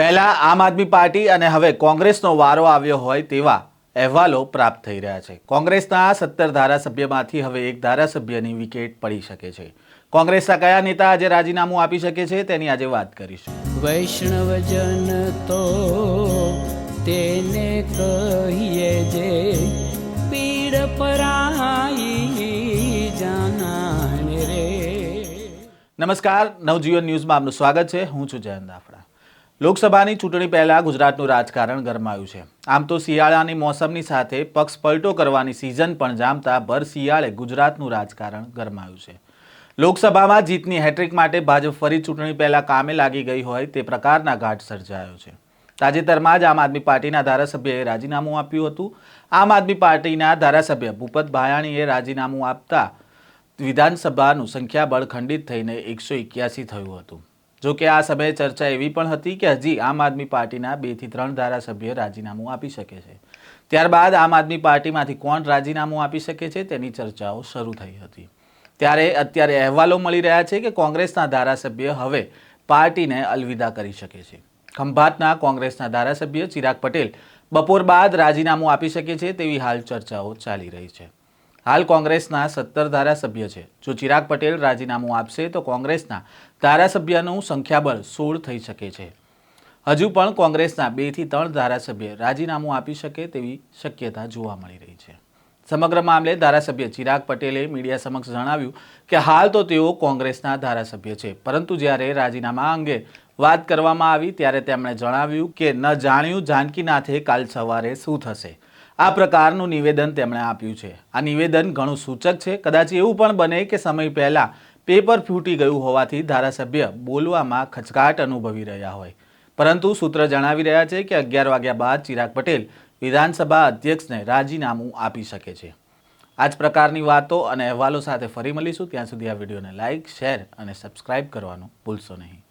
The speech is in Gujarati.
પહેલા આમ આદમી પાર્ટી અને હવે કોંગ્રેસનો વારો આવ્યો હોય તેવા અહેવાલો પ્રાપ્ત થઈ રહ્યા છે. કોંગ્રેસના સત્તર ધારાસભ્યમાંથી હવે એક ધારાસભ્યની વિકેટ પડી શકે છે. કોંગ્રેસના કયા નેતા આજે રાજીનામું આપી શકે છે તેની આજે વાત કરીશું. વૈષ્ણવજન તો તેને કહીએ જે પીડ પરાઈ જાનાને રે. નમસ્કાર નવજીવન ન્યૂઝમાં આપનું સ્વાગત છે. હું છું જયંત દાફડા. લોકસભાની ચૂંટણી પહેલાં ગુજરાતનું રાજકારણ ગરમાયું છે. આમ તો શિયાળાની મોસમની સાથે પક્ષ પલટો કરવાની સિઝન પણ જામતા ભર શિયાળે ગુજરાતનું રાજકારણ ગરમાયું છે. લોકસભામાં જીતની હેટ્રિક માટે ભાજપ ફરી ચૂંટણી પહેલાં કામે લાગી ગઈ હોય તે પ્રકારના ઘાટ સર્જાયો છે. તાજેતરમાં જ આમ આદમી પાર્ટીના ધારાસભ્યએ રાજીનામું આપ્યું હતું. આમ આદમી પાર્ટીના ધારાસભ્ય ભૂપત ભાયાણીએ રાજીનામું આપતા વિધાનસભાનું સંખ્યાબળ ખંડિત થઈને એકસો એક્યાસી થયું હતું. જો કે આ સમયે ચર્ચા એવી પણ હતી કે હજી આમ આદમી પાર્ટીના બેથી ત્રણ ધારાસભ્ય રાજીનામું આપી શકે છે. ત્યારબાદ આમ આદમી પાર્ટીમાંથી કોણ રાજીનામું આપી શકે છે તેની ચર્ચાઓ શરૂ થઈ હતી. ત્યારે અત્યારે અહેવાલો મળી રહ્યા છે કે કોંગ્રેસના ધારાસભ્ય હવે પાર્ટીને અલવિદા કરી શકે છે. ખંભાતના કોંગ્રેસના ધારાસભ્ય ચિરાગ પટેલ બપોર બાદ રાજીનામું આપી શકે છે તેવી હાલ ચર્ચાઓ ચાલી રહી છે. હાલ કોંગ્રેસના સત્તર ધારાસભ્ય છે. જો ચિરાગ પટેલ રાજીનામું આપશે, તો કોંગ્રેસના ધારાસભ્યનું સંખ્યાબળ સોળ થઈ શકે છે. હજુ પણ કોંગ્રેસના બેથી ત્રણ ધારાસભ્ય રાજીનામું આપી શકે તેવી શક્યતા જોવા મળી રહી છે. સમગ્ર મામલે ધારાસભ્ય ચિરાગ પટેલે મીડિયા સમક્ષ જણાવ્યું કે હાલ તો તેઓ કોંગ્રેસના ધારાસભ્ય છે. પરંતુ જ્યારે રાજીનામા અંગે વાત કરવામાં આવી, ત્યારે તેમણે જણાવ્યું કે ન જાણ્યું જાનકીનાથે કાલ સવારે શું થશે. આ પ્રકારનું નિવેદન તેમણે આપ્યું છે. આ નિવેદન ઘણું સૂચક છે. કદાચ એવું પણ બને કે સમય પહેલાં પેપર ફૂટી ગયું હોવાથી ધારાસભ્ય બોલવામાં ખચકાટ અનુભવી રહ્યા હોય. પરંતુ સૂત્ર જણાવી રહ્યા છે કે અગિયાર વાગ્યા બાદ ચિરાગ પટેલ વિધાનસભા અધ્યક્ષને રાજીનામું આપી શકે છે. આ જ પ્રકારની વાતો અને અહેવાલો સાથે ફરી મળીશું. ત્યાં સુધી આ વિડીયોને લાઇક શેર અને સબસ્ક્રાઇબ કરવાનું ભૂલશો નહીં.